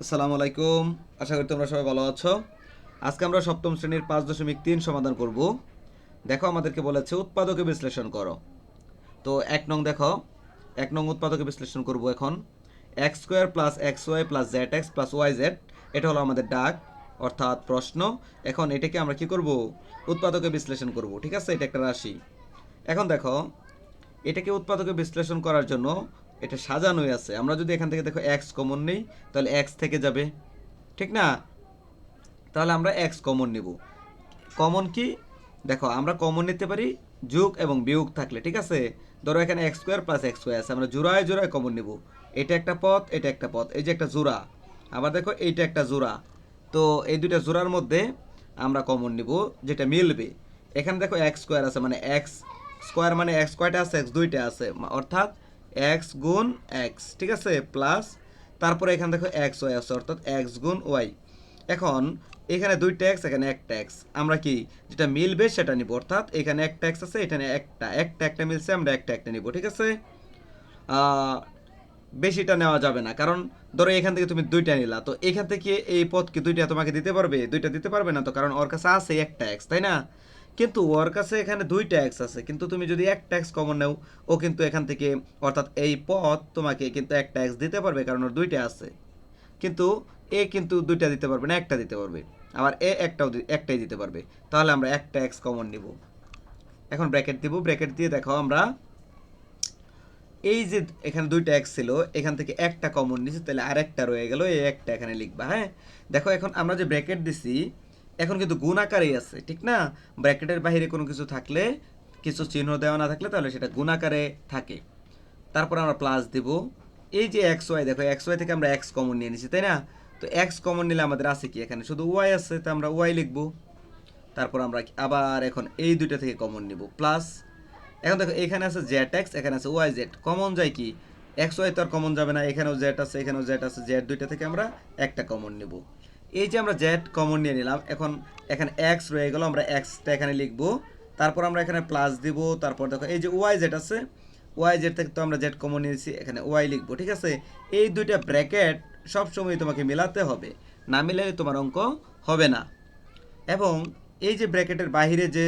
আসসালামু আলাইকুম। আশা করি তোমরা সবাই ভালো আছো। আজকে আমরা সপ্তম শ্রেণির পাঁচ দশমিক তিন সমাধান করব। দেখো, আমাদেরকে বলেছে উৎপাদকে বিশ্লেষণ করো। তো এক নং দেখো, এক নং উৎপাদকে বিশ্লেষণ করব এখন। X square plus x y plus z x plus y z এটা হলো আমাদের ডাক, অর্থাৎ প্রশ্ন। এখন এটাকে আমরা কি করব? উৎপাদকে বিশ্লেষণ করব, ঠিক আছে? এটা একটা রাশি। এখন দেখো, এটাকে উৎপাদকে বিশ্লেষণ করার জন্য এটা সাজানোই আছে। আমরা যদি এখান থেকে দেখো এক্স কমন নেই, তাহলে এক্স থেকে যাবে। ঠিক না? তাহলে আমরা এক্স কমন নেব। কমন কি? দেখো, আমরা কমন নিতে পারি যোগ এবং বিয়োগ থাকলে, ঠিক আছে? ধরো এখানে x square plus x square আছে, আমরা জোড়ায় জোড়ায় কমন নেব। এটা একটা পথ, এটা একটা পথ, এই যে একটা জোড়া। আবার দেখো, এইটা একটা জোড়া। তো এই দুইটা জোড়ার মধ্যে আমরা কমন নিব, যেটা মিলবে। এখানে দেখো এক্স স্কোয়ার আছে মানে এক্স স্কোয়ার মানে এক্স কয়টা আছে? এক্স দুইটা আছে। অর্থাৎ এক্স গুণ এক্স, ঠিক আছে? প্লাস তারপরে এখানে দেখো এক্স ওয়াই আছে, অর্থাৎ এক্স গুণ ওয়াই। এখন, এখানে দুই ট্যাক্স এখানে এক ট্যাক্স আমরা কি যেটা মিলবে সেটা নিব, অর্থাৎ এখানে এক ট্যাক্স আছে, এখানে একটা। একটা একটা মিলছে, আমরা একটা একটা নিব, ঠিক আছে? বেশিটা নেওয়া যাবে না, কারণ ধরো এখান থেকে তুমি দুইটা নিলা, তো এখান থেকে এই পথ কি দুইটা তোমাকে দিতে পারবে? দুইটা দিতে পারবে না, তো কারণ ওর কাছে আছে একটা এক্স, তাই না? কিন্তু ওর কাছে এখানে দুইটা এক্স আছে। কিন্তু তুমি যদি একটা এক্স কমন নাও, ও কিন্তু এখান থেকে, অর্থাৎ এই পথ তোমাকে কিন্তু একটা এক্স দিতে পারবে, কারণ ওর দুইটা আছে। কিন্তু এ কিন্তু দুইটা দিতে পারবে না, একটা দিতে পারবে। আবার এ একটাও একটাই দিতে পারবে। তাহলে আমরা একটা এক্স কমন নিব। এখন ব্র্যাকেট দিব। ব্র্যাকেট দিয়ে দেখো আমরা, এই যে এখানে দুইটা এক্স ছিল, এখান থেকে একটা কমন নিছি, তাহলে আরেকটা রয়ে গেল, এই একটা এখানে লিখবা হ্যাঁ? দেখো এখন আমরা যে ব্র্যাকেট দিছি এখন কিন্তু গুণ আকারেই আছে, ঠিক না? ব্র্যাকেটের বাইরে কোনো কিছু থাকলে, কিছু চিহ্ন দেওয়া না থাকলে তাহলে সেটা গুণ আকারে থাকে। তারপর আমরা প্লাস দিব। এই যে এক্স ওয়াই দেখো এক্স ওয়াই থেকে আমরা এক্স কমন নিয়ে নিছি, তাই না? তো এক্স কমন নিলে আমাদের আছে কি এখানে? শুধু ওয়াই আছে, তো আমরা ওয়াই লিখব। তারপর আমরা আবার এখন এই দুইটা থেকে কমন নিব প্লাস এখন দেখো, এখানে আছে জেড এক্স এখানে আছে ওয়াই জেড কমন যায় কি? এক্স ওয়াই তো আর কমন যাবে না, এখানেও জেড আছে, এখানেও জেড আছে জেড দুইটা থেকে আমরা একটা কমন নেব। এই যে আমরা জেড কমন নিয়ে নিলাম, এখন এখানে এক্স রয়ে গেল, আমরা এক্সটা এখানে লিখব। তারপর আমরা এখানে প্লাস দিব, তারপর দেখো এই যে ওয়াই জেড আছে ওয়াই জেড থেকে তো আমরা জেড কমন নিয়েছি, এখানে ওয়াই লিখব, ঠিক আছে? এই দুইটা ব্র্যাকেট সবসময় তোমাকে মেলাতে হবে, না মিলালে তোমার অঙ্ক হবে না। এবং এই যে ব্র্যাকেটের বাইরে যে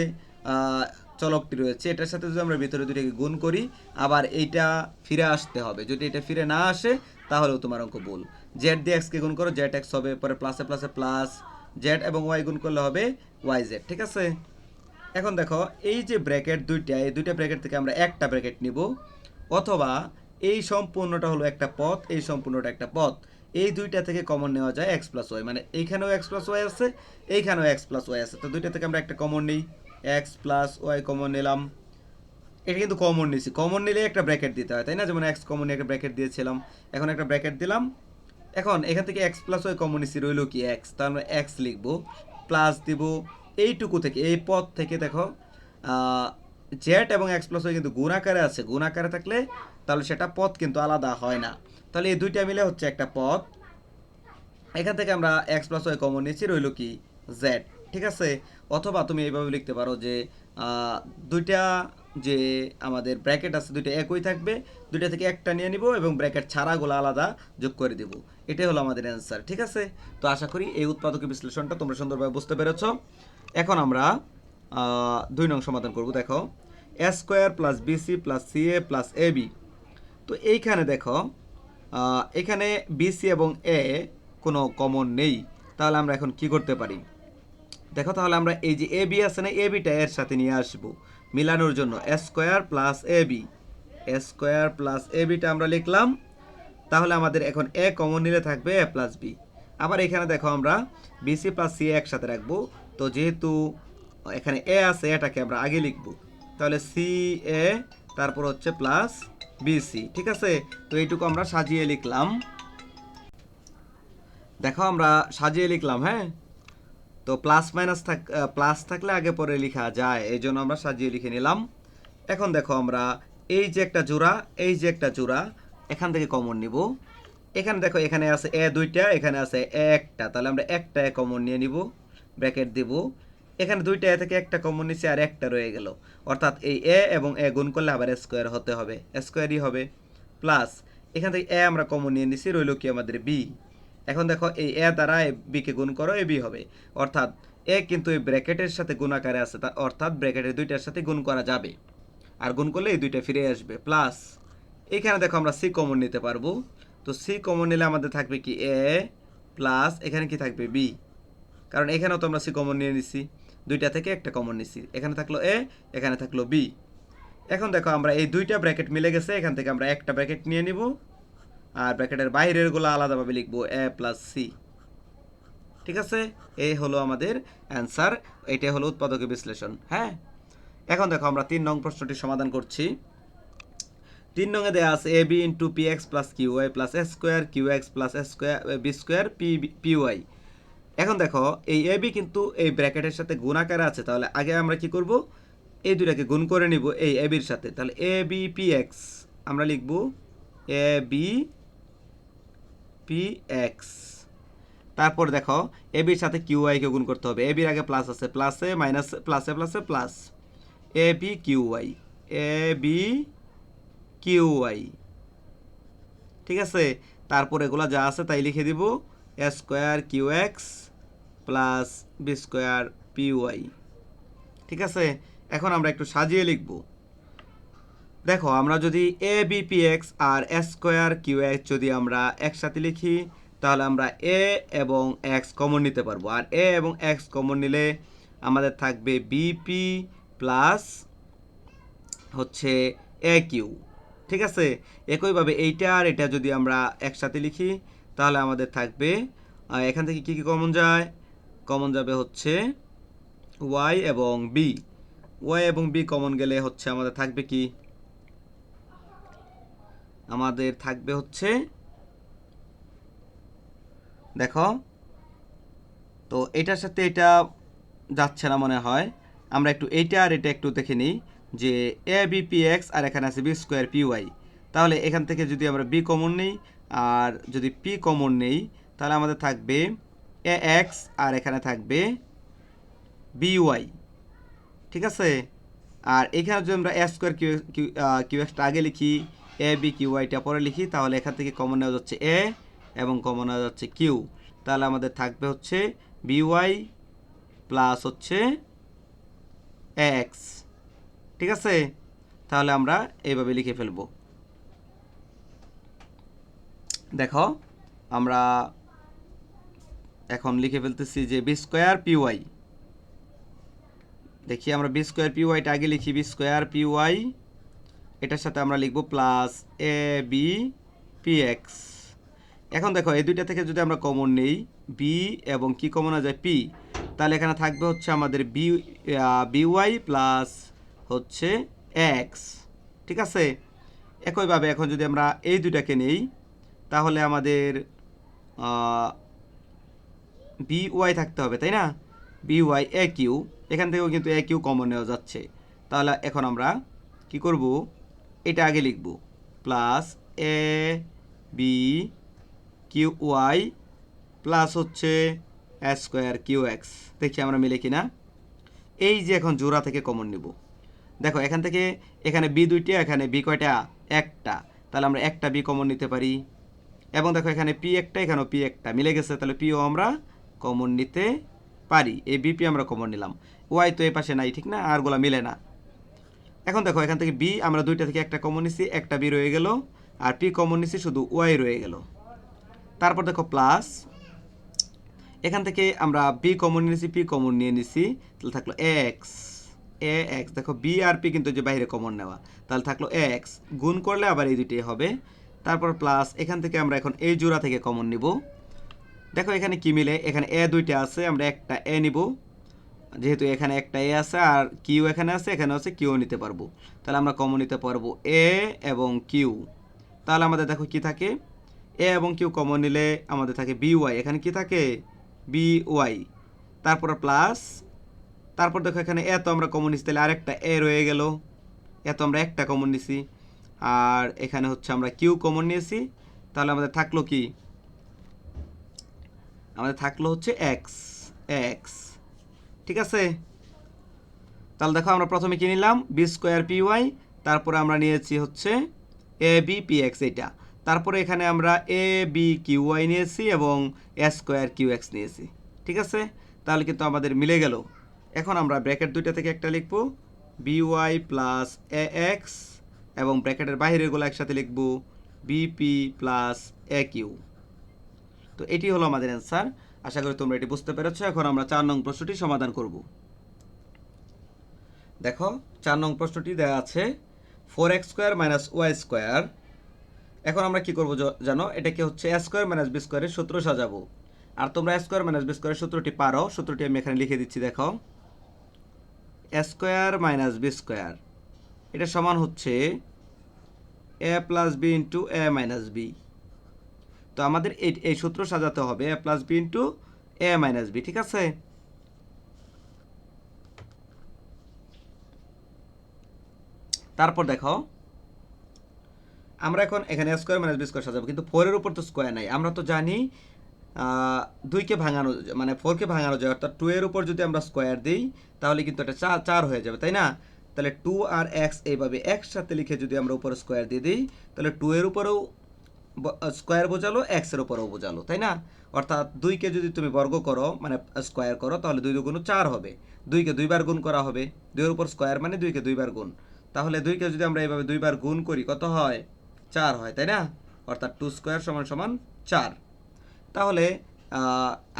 চলকটি রয়েছে, এটার সাথে যদি আমরা ভিতরে দুইটাকে গুণ করি, আবার এইটা ফিরে আসতে হবে। যদি এটা ফিরে না আসে, তাহলেও তোমার অঙ্ক ভুল। জেড দিয়ে এক্সকে গুণ করো জেড এক্স হবে, পরে প্লাসে প্লাসে প্লাস জেড এবং ওয়াই গুণ করলে হবে ওয়াই জেড ঠিক আছে? এখন দেখো, এই যে ব্র্যাকেট দুইটা, এই দুইটা ব্র্যাকেট থেকে আমরা একটা ব্র্যাকেট নিব, অথবা এই সম্পূর্ণটা হলো একটা পথ, এই সম্পূর্ণটা একটা পথ। এই দুইটা থেকে কমন নেওয়া যায় এক্স প্লাস ওয়াই মানে এইখানেও এক্স প্লাস ওয়াই আছে, এইখানেও এক্স প্লাস ওয়াই আছে। তো দুইটা থেকে আমরা একটা কমন নিই। এক্স প্লাস ওয়াই কমন নিলাম। এটা কিন্তু কমন নিছি। কমন নিলে একটা ব্র্যাকেট দিতে হয়, তাই না? যেমন এক্স কমন একটা ব্র্যাকেট দিয়েছিলাম। এখন একটা ব্র্যাকেট দিলাম। এখন এখান থেকে এক্স প্লাস ওয়াই কমন নিছি, রইল কি এক্স তার আমরা এক্স লিখব প্লাস দিব এইটুকু থেকে, এই পথ থেকে দেখো জেড এবং এক্স প্লাস ওয়াই কিন্তু গুণ আকারে আছে। গুণ আকারে থাকলে তাহলে সেটা পথ কিন্তু আলাদা হয় না। তাহলে এই দুইটা মিলে হচ্ছে একটা পথ। এখান থেকে আমরা এক্স প্লাস ওয়াই কমন নিয়েছি রইল কি জেড ঠিক আছে? অথবা তুমি এইভাবে লিখতে পারো যে দুইটা যে আমাদের ব্র্যাকেট আছে দুইটা একই থাকবে, দুইটা থেকে একটা নিয়ে নিব এবং ব্র্যাকেট ছাড়াগুলো আলাদা যোগ করে দেব। এটাই হলো আমাদের অ্যান্সার ঠিক আছে? তো আশা করি এই উৎপাদকের বিশ্লেষণটা তোমরা সুন্দরভাবে বুঝতে পেরেছ। এখন আমরা দুই নং সমাধান করব, দেখো। A square plus BC plus C A plus A B তো এইখানে দেখো এখানে বিসি এবং এ কোনো কমন নেই। তাহলে আমরা এখন কি করতে পারি? দেখো তাহলে আমরা এই যে এ বি আছে না, এ বিটা এর সাথে নিয়ে আসব। মিলানোর জন্য square plus A B. Square plus A beta আমরা লিখলাম। তাহলে আমাদের এখন এ কমন নিলে থাকবে এ প্লাস বি। আবার এখানে দেখো আমরা বিসি প্লাস সি একসাথে রাখব। তো যেহেতু এখানে এ আছে, এটাকে আমরা আগে লিখব। তাহলে সি এ, তারপর হচ্ছে প্লাস বিসি ঠিক আছে? তো এইটুকু আমরা সাজিয়ে লিখলাম। দেখো আমরা সাজিয়ে লিখলাম হ্যাঁ? তো প্লাস মাইনাস থাক প্লাস থাকলে আগে পরে লেখা যায়, এই জন্য আমরা সাজিয়ে লিখে নিলাম। এখন দেখো আমরা এই যে একটা জোড়া, এই যে একটা জোড়া, এখান থেকে কমন নিব। এখানে দেখো, এখানে আছে এ দুইটা, এখানে আছে একটা। তাহলে আমরা একটা এ কমন নিয়ে নিব ব্র্যাকেট দিব। এখানে দুইটা এ থেকে একটা কমন নিচ্ছে আর একটা রয়ে গেল। অর্থাৎ এই এ এবং এ গুণ করলে আবার স্কোয়ার হতে হবে স্কোয়ারই হবে। প্লাস এখান থেকে এ আমরা কমন নিয়ে নিছি, রইল কি আমাদের বি এখন দেখো এই এ দ্বারা বিকে গুণ করো এ বি হবে। অর্থাৎ এ কিন্তু এই ব্র্যাকেটের সাথে গুণ আকারে আছে অর্থাৎ ব্র্যাকেটের দুইটার সাথে গুণ করা যাবে। আর গুণ করলে এই দুইটা ফিরে আসবে। প্লাস এখানে দেখো আমরা সি কমন নিতে পারব। তো সি কমন নিলে আমাদের থাকবে কি এ প্লাস এখানে কি থাকবে বি। কারণ এখানেও তো আমরা সি কমন নিয়ে নিছি। দুইটা থেকে একটা কমন নিছি। এখানে থাকল এ, এখানে থাকল বি। এখন দেখো আমরা এই দুইটা ব্র্যাকেট মিলে গেছে, এখান থেকে আমরা একটা ব্র্যাকেট নিয়ে নিব। আর ব্র্যাকেটের বাইরেরগুলো আলাদাভাবে লিখব এ প্লাস সি। ঠিক আছে? এই হলো আমাদের অ্যান্সার এটা হলো উৎপাদকের বিশ্লেষণ হ্যাঁ? এখন দেখো আমরা তিন নং প্রশ্নটি সমাধান করছি। তিন নঙে দেওয়া আছে A B into P X plus Q Y plus S square, Q X plus S square B square, P P Y. এখন দেখো, এই এ বি কিন্তু এই ব্র্যাকেটের সাথে গুণাকারে আছে, তাহলে আগে আমরা কি করব? এই দুটাকে গুণ করে নিব এই এ বির সাথে। তাহলে এ বি পি এক্স, আমরা লিখব এ বি পি এক্স তারপর দেখো এ বির সাথে কিউ ওয়াইকে গুণ করতে হবে। এ বির আগে প্লাস আছে প্লাসে মাইনাস প্লাসে প্লাসে plus A B Q Y A B Q Y ঠিক আছে? তারপর এগুলো যা আছে তাই লিখে দিব। A square Q X plus B square P Y ঠিক আছে? এখন আমরা একটু সাজিয়ে লিখব। দেখো, আমরা যদি এ বি পি এক্স আর স্কোয়ার কিউ এক্স যদি আমরা একসাথে লিখি, তাহলে আমরা এ এবং এক্স কমন নিতে পারব। আর এ এবং এক্স কমন নিলে আমাদের থাকবে বিপি প্লাস হচ্ছে এ কিউ ঠিক আছে? একইভাবে এইটা আর এটা যদি আমরা একসাথে লিখি, তাহলে আমাদের থাকবে এখান থেকে কি কি কমন যায়? কমন যাবে হচ্ছে ওয়াই এবং বি ওয়াই এবং বি কমন গেলে হচ্ছে আমাদের থাকবে কি? আমাদের থাকবে হচ্ছে, দেখো, তো এটার সাথে এটা যাচ্ছে না মনে হয়। আমরা একটু এইটা আর এটা একটু দেখে নিই যে এ বি পি এক্স আর এখানে আছে বি স্কোয়ার পি ওয়াই তাহলে এখান থেকে যদি আমরা বি কমন নেই আর যদি পি কমন নেই, তাহলে আমাদের থাকবে এ এক্স আর এখানে থাকবে বি ওয়াই ঠিক আছে? আর এখানে যদি আমরা A square Q Q extra আগে লিখি এ বি কিউ ওয়াইটা পরে লিখি, তাহলে এখান থেকে কমন নেওয়া যাচ্ছে এ এবং কমন নেওয়া যাচ্ছে কিউ তাহলে আমাদের থাকবে হচ্ছে বি ওয়াই প্লাস হচ্ছে এক্স ঠিক আছে? তাহলে আমরা এইভাবে লিখে ফেলব। দেখো, আমরা এখন লিখে ফেলতেছি যে বি স্কোয়ার পি ওয়াই দেখি, আমরা বি স্কোয়ার পি ওয়াইটা আগে লিখি বি স্কোয়ার পি ওয়াই এটার সাথে আমরা লিখব plus A B P X এখন দেখো, এই দুইটা থেকে যদি আমরা কমন নেই বি এবং কি কমন যায়? পি তাহলে এখানে থাকবে হচ্ছে আমাদের বি বি ওয়াই প্লাস হচ্ছে এক্স ঠিক আছে? একইভাবে এখন যদি আমরা এই দুইটাকে নেই, তাহলে আমাদের বি ওয়াই থাকতে হবে, তাই না? বি ওয়াই এ কিউ এখান থেকেও কিন্তু এ কিউ কমন নেওয়া যাচ্ছে। তাহলে এখন আমরা কি করব? এটা আগে লিখব। Plus A B Q Y plus হচ্ছে এস স্কোয়ার কিউ এক্স দেখি আমরা মিলে কিনা। এই যে এখন জোড়া থেকে কমন নিব। দেখো, এখান থেকে এখানে বি দুইটা, এখানে বি কয়টা? একটা। তাহলে আমরা একটা বি কমন নিতে পারি। এবং দেখো, এখানে পি একটা, এখানেও পি একটা। মিলে গেছে, তাহলে পিও আমরা কমন নিতে পারি। এই বিপি আমরা কমন নিলাম। ওয়াই তো এই পাশে নাই, ঠিক না? আরগুলা মিলে না। এখন দেখো, এখান থেকে বি আমরা দুইটা থেকে একটা কমন নিছি, একটা বি রয়ে গেল, আর পি কমন নিছি শুধু ওয়াই রয়ে গেল। তারপর দেখো প্লাস এখান থেকে আমরা বি কমন নিয়েছি পি কমন নিয়ে নিছি, তাহলে থাকল এক্স এ এক্স দেখো বি আর পি কিন্তু যে বাইরে কমন নেওয়া, তাহলে থাকল এক্স গুণ করলে আবার এই দুইটাই হবে। তারপর প্লাস এখান থেকে আমরা এখন এই জোড়া থেকে কমন নিব। দেখো এখানে কি মিলে? এখানে এ দুইটা আছে, আমরা একটা এ নিব। যেহেতু এখানে একটা এ আছে আর কিউ এখানে আছে এখানে আছে কিউ নিতে পারব। তাহলে আমরা কমন নিতে পারব এ এবং কিউ। তাহলে আমাদের দেখো কি থাকে? এ এবং কিউ কমন নিলে আমাদের থাকে বি ওয়াই। এখানে কি থাকে? B Y. তারপর প্লাস, তারপর দেখো এখানে এত আমরা কমন নিচ্ছি তাহলে আরেকটা এ রয়ে গেল। এত আমরা একটা কমন নিছি। আর এখানে হচ্ছে আমরা কিউ কমন নিয়েছি। তাহলে আমাদের থাকল কি? আমাদের থাকল হচ্ছে এক্স এক্স। ঠিক আছে? তাহলে দেখো আমরা প্রথমে কি নিলাম? বি স্কোয়ার পি ওয়াই তারপরে আমরা নিয়েছি হচ্ছে এ বি পি এক্স এটা তারপরে এখানে আমরা এ বি কিউ ওয়াই নিয়েছি এবং এ স্কোয়ার কিউ এক্স নিয়েছি। ঠিক আছে? তাহলে কিন্তু আমাদের মিলে গেল। এখন আমরা ব্র্যাকেট দুইটা থেকে একটা লিখব। B Y plus A X এবং ব্র্যাকেটের বাইরেগুলো একসাথে লিখব। বিপি প্লাস এ কিউ তো এটি হলো আমাদের অ্যান্সার আশা করি তোমরা এটি বুঝতে পেরেছ। এখন আমরা চার নং প্রশ্নটি সমাধান করব। দেখো, চার নং প্রশ্নটি দেওয়া আছে four X square minus Y square এখন আমরা কি করব জানো, এটাকে হচ্ছে এ স্কোয়ার মাইনাস বি স্কোয়ারের সূত্র সাজাবো। আর তোমরা এ স্কোয়ার মাইনাস বি স্কোয়ারের সূত্রটি পারো, সূত্রটি আমি এখানে লিখে দিচ্ছি, দেখো। A square minus B square এটা সমান হচ্ছে A plus B into A minus B তো আমাদের এই এই সূত্র সাজাতে হবে, A plus B into A minus B ঠিক আছে? তারপর দেখো, আমরা এখন এখানে স্কোয়ার মাইনাস বি স্কোয়ার সাজাবো, কিন্তু ফোরের উপর তো স্কোয়ার নাই। আমরা তো জানি দুইকে ভাঙানো মানে ফোরকে ভাঙানো যায়, অর্থাৎ টু এর উপর যদি আমরা স্কোয়ার দিই, তাহলে কিন্তু এটা চার চার হয়ে যাবে, তাই না? তাহলে টু আর এক্স এইভাবে একসাথে লিখে যদি আমরা উপরে স্কোয়ার দিয়ে দিই, তাহলে টু এর উপরেও স্কোয়ার বোঝালো এক্সের উপরেও বোঝালো, তাই না? অর্থাৎ দুইকে যদি তুমি বর্গ করো মানে স্কোয়ার করো, তাহলে দুই দুগুণ চার হবে। দুইকে দুইবার গুণ করা হবে। দুইয়ের উপর স্কোয়ার মানে দুইকে দুইবার গুণ। তাহলে দুইকে যদি আমরা এইভাবে দুইবার গুণ করি, কত হয়? চার হয়, তাই না? অর্থাৎ টু স্কোয়ার সমান সমান চার। তাহলে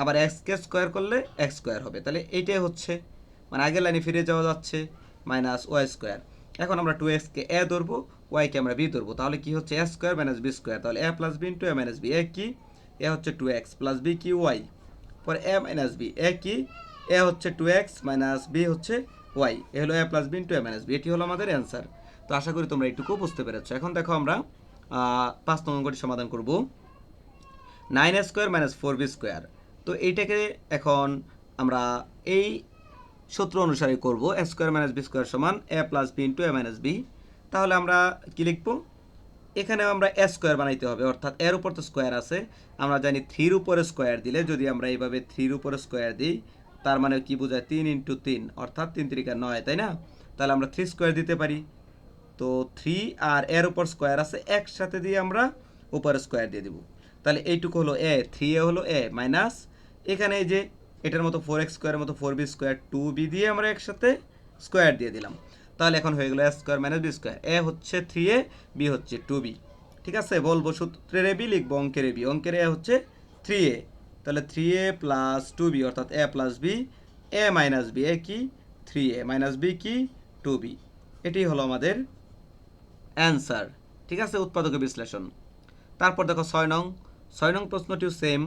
আবার এক্সকে স্কোয়ার করলে এক্স স্কোয়ার হবে। তাহলে এইটাই হচ্ছে। মানে আগের লাইনে ফিরে যাওয়া যাচ্ছে মাইনাস ওয়াই স্কোয়ার এখন আমরা টু এক্সকে এ ধরবো ওয়াইকে আমরা বি ধরবো। তাহলে কি হচ্ছে? A square minus B square তাহলে A plus B into A minus B A কি? এ হচ্ছে টু এক্স প্লাস বি কি? ওয়াই পরে এ মাইনাস বি এ কি? এ হচ্ছে টু এক্স মাইনাস বি হচ্ছে ওয়াই এ হলো A plus B into A minus B এটি হলো আমাদের অ্যান্সার তো আশা করি তোমরা এইটুকু বুঝতে পেরেছ। এখন দেখো আমরা পাঁচ নম্বর সমাধান করব। Nine A square minus four B square তো এইটাকে এখন আমরা এই সূত্র অনুসারে করব A square minus B square সমান A plus B into A minus B তাহলে আমরা কি লিখব? এখানে আমরা এ স্কোয়ার বানাইতে হবে, অর্থাৎ এর উপর তো স্কোয়ার আছে। আমরা জানি থ্রির উপরে স্কোয়ার দিলে যদি আমরা এইভাবে থ্রির উপরে স্কোয়ার দিই, তার মানে কি বোঝায়? তিন ইন্টু তিন, অর্থাৎ তিন তিরিকা নয়, তাই না? তাহলে আমরা থ্রি স্কোয়ার দিতে পারি। তো থ্রি আর এর উপর স্কোয়ার আছে, একসাথে দিয়ে আমরা উপরে স্কোয়ার দিয়ে দিব। তাহলে এইটুকু হলো এ থ্রি এ হলো এ মাইনাস এখানে এই যে এটার মতো ফোর এক্স স্কোয়ারের মতো four B square two B দিয়ে আমরা একসাথে স্কোয়ার দিয়ে দিলাম। তাহলে এখন হয়ে গেলো A square minus B square A হচ্ছে থ্রি এ বি হচ্ছে টু বি ঠিক আছে? বলব সূত্রের এ বি লিখব অঙ্কের এ বি অঙ্কের এ হচ্ছে থ্রি এ তাহলে three A plus two B অর্থাৎ A plus B A minus B A কি? থ্রি এ মাইনাস বি কি? টু বি এটি হলো আমাদের অ্যান্সার ঠিক আছে? উৎপাদকের বিশ্লেষণ। তারপর দেখো ছয় নং। ছয় নং প্রশ্নটিও same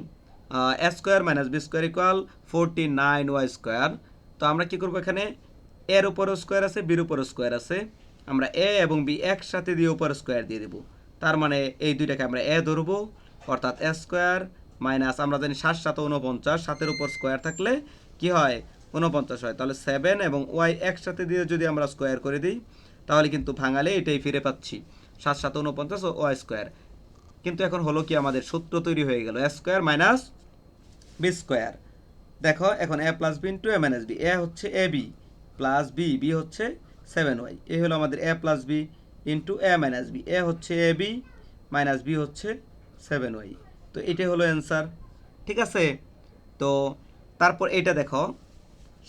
A square minus B square equal forty nine Y square তো আমরা কি করব এখানে? এর উপরও স্কোয়ার আছে বির উপরও স্কোয়ার আছে। আমরা এ এবং বি একসাথে দিয়ে উপরে স্কোয়ার দিয়ে দেবো। তার মানে এই দুইটাকে আমরা এ ধরবো, অর্থাৎ এ স্কোয়ার মাইনাস আমরা জানি সাত সাত উনপঞ্চাশ সাতের উপর স্কোয়ার থাকলে কি হয়? উনপঞ্চাশ হয়। তাহলে সেভেন এবং ওয়াই একসাথে দিয়ে যদি আমরা স্কোয়ার করে দিই, তাহলে কিন্তু ভাঙালে এটাই ফিরে পাচ্ছি। সাত সাত উনপঞ্চাশ ও ওয়াই স্কোয়ার কিন্তু এখন হলো কি আমাদের সূত্র তৈরি হয়ে গেল। স্কোয়ার মাইনাস বি স্কোয়ার দেখো, এখন A plus B into A minus B A হচ্ছে A B plus B B হচ্ছে সেভেন ওয়াই এ হলো আমাদের A plus B into A minus B A হচ্ছে এ বি মাইনাস বি হচ্ছে seven Y তো এটাই হলো অ্যান্সার ঠিক আছে? তো তারপর এটা দেখো,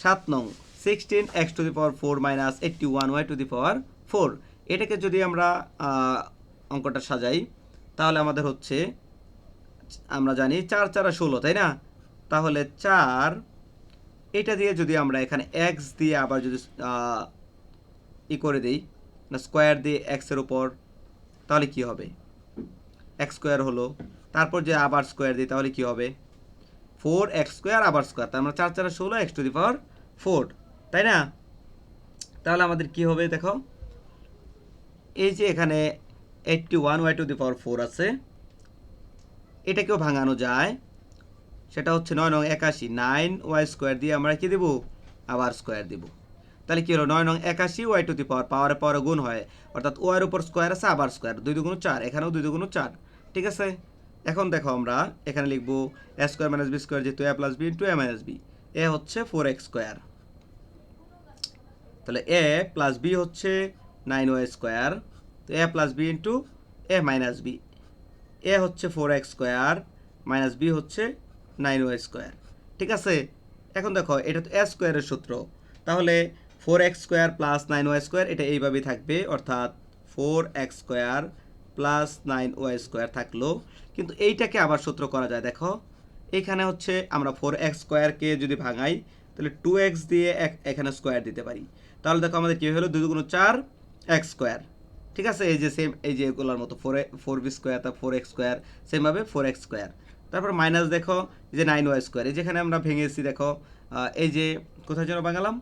সাত নং sixteen X to the power four minus eighty one Y to the power four এটাকে যদি আমরা অঙ্কটা সাজাই, তাহলে আমাদের হচ্ছে, আমরা জানি চার চারা ষোলো, তাই না? তাহলে চার, এটা দিয়ে যদি আমরা এখানে এক্স দিয়ে আবার যদি ই করে দিই, না স্কোয়ার দিয়ে এক্সের উপর, তাহলে কি হবে? এক্স স্কোয়ার হলো, তারপর যে আবার স্কোয়ার দিই, তাহলে কি হবে? ফোর এক্স স্কোয়ার আবার স্কোয়ার তার মানে চার চারা ষোলো X to the power four তাই না? তাহলে আমাদের কি হবে দেখো? এই যে এখানে eighty one Y to the power four আছে, এটাকেও ভাঙানো যায়। সেটা হচ্ছে নয় নং একাশি, নাইন ওয়াই স্কোয়ার দিয়ে আমরা কি দেবো? আবার স্কোয়ার দিব। তাহলে কি হলো? নয় নং একাশি ওয়াই টু দি পাওয়ার পাওয়ারে পাওয়ারে গুণ হয়। অর্থাৎ ওয়ার উপর স্কোয়ার আছে, আবার স্কোয়ার। দুই দুগুণ চার, এখানেও দুই দুগুণ চার। ঠিক আছে? এখন দেখো আমরা এখানে লিখব A square minus B square যেহেতু A plus B into A minus B. A হচ্ছে ফোর এক্স স্কোয়ার। তাহলে এ প্লাস বি হচ্ছে নাইন ওয়াই স্কোয়ার। তো A plus B into A minus B. A হচ্ছে four X square, minus B হচ্ছে nine Y square. ঠিক আছে? এখন দেখো, এটা তো এ স্কোয়ারের সূত্র। তাহলে four X square plus nine Y square এটা এইভাবেই থাকবে, অর্থাৎ four X square plus nine Y square থাকল। কিন্তু এইটাকে আবার সূত্র করা যায়, দেখো। এখানে হচ্ছে আমরা ফোর এক্স স্কোয়ারকে যদি ভাঙাই, তাহলে টু এক্স দিয়ে এক এখানে স্কোয়ার দিতে পারি। তাহলে দেখো আমাদের কী হলো? দুই দুগুণ চার এক্স স্কোয়ার ঠিক আছে? এই যে সেম এই যে এগুলোর মতো ফোর ফোর বি স্কোয়ার তার ফোর এক্স স্কোয়ার সেমভাবে ফোর এক্স স্কোয়ার তারপর মাইনাস দেখো যে নাইন ওয়াই স্কোয়ার এই যেখানে আমরা ভেঙেছি দেখো এই যে, কোথায় যেন বাঙালাম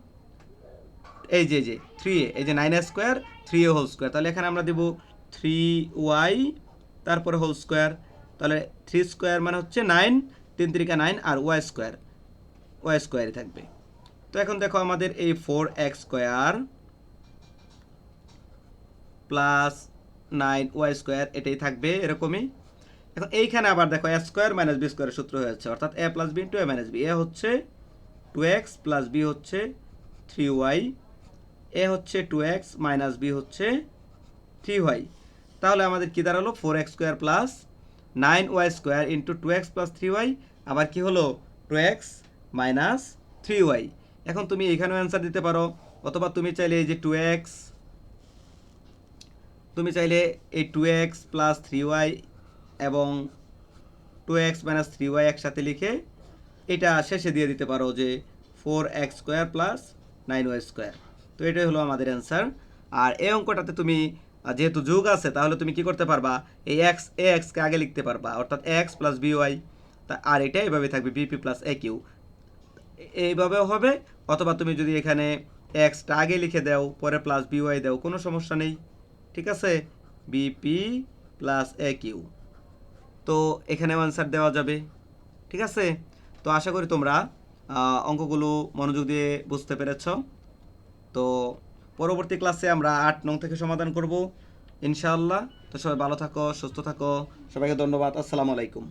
এই যে যে থ্রি এ এই যে নাইন স্কোয়ার থ্রি এ হোল স্কোয়ার তাহলে এখানে আমরা দেবো থ্রি ওয়াই তারপরে হোল স্কোয়ার তাহলে থ্রি স্কোয়ার মানে হচ্ছে নাইন তিন তিরিকা নাইন আর ওয়াই স্কোয়ার ওয়াই স্কোয়ারই থাকবে। তো এখন দেখো আমাদের এই four X square plus nine Y square এটাই থাকবে এরকমই। এখন এইখানে আবার দেখো এ স্কোয়ার মাইনাস বি স্কোয়ারের সূত্র হয়েছে অর্থাৎ A plus B to A minus B A হচ্ছে টু এক্স প্লাস বি হচ্ছে থ্রি ওয়াই এ হচ্ছে টু এক্স মাইনাস বি হচ্ছে থ্রি ওয়াই তাহলে আমাদের কী দাঁড়াল? Four X square plus nine Y square into two X plus three Y আবার কি হলো? Two X minus three Y এখন তুমি এখানেও অ্যান্সার দিতে পারো। অথবা তুমি চাইলে এই যে টু এক্স তুমি চাইলে এই two X plus three Y এবং two X minus three Y একসাথে লিখে এটা শেষে দিয়ে দিতে পারো যে four X square plus nine Y square তো এটাই হলো আমাদের অ্যান্সার আর এই অঙ্কটাতে তুমি যেহেতু যোগ আছে, তাহলে তুমি কি করতে পারবা? এই এক্স এ এক্সকে আগে লিখতে পারবা, অর্থাৎ এক্স প্লাস বি ওয়াই তা আর এটা এভাবে থাকবে বিপি প্লাস এ কিউ এইভাবেও হবে, অথবা তুমি যদি এখানে এক্সটা আগে লিখে দাও, পরে প্লাস বি ওয়াই দাও, কোনো সমস্যা নেই। ঠিক আছে? বিপি প্লাস এ কিউ তো এখানেও অ্যান্সার দেওয়া যাবে। ঠিক আছে? তো আশা করি তোমরা অঙ্কগুলো মনোযোগ দিয়ে বুঝতে পেরেছ। তো পরবর্তী ক্লাসে আমরা আট নং থেকে সমাধান করব, ইনশাআল্লাহ। তো সবাই ভালো থাকো, সুস্থ থাকো। সবাইকে ধন্যবাদ। আসসালামু আলাইকুম।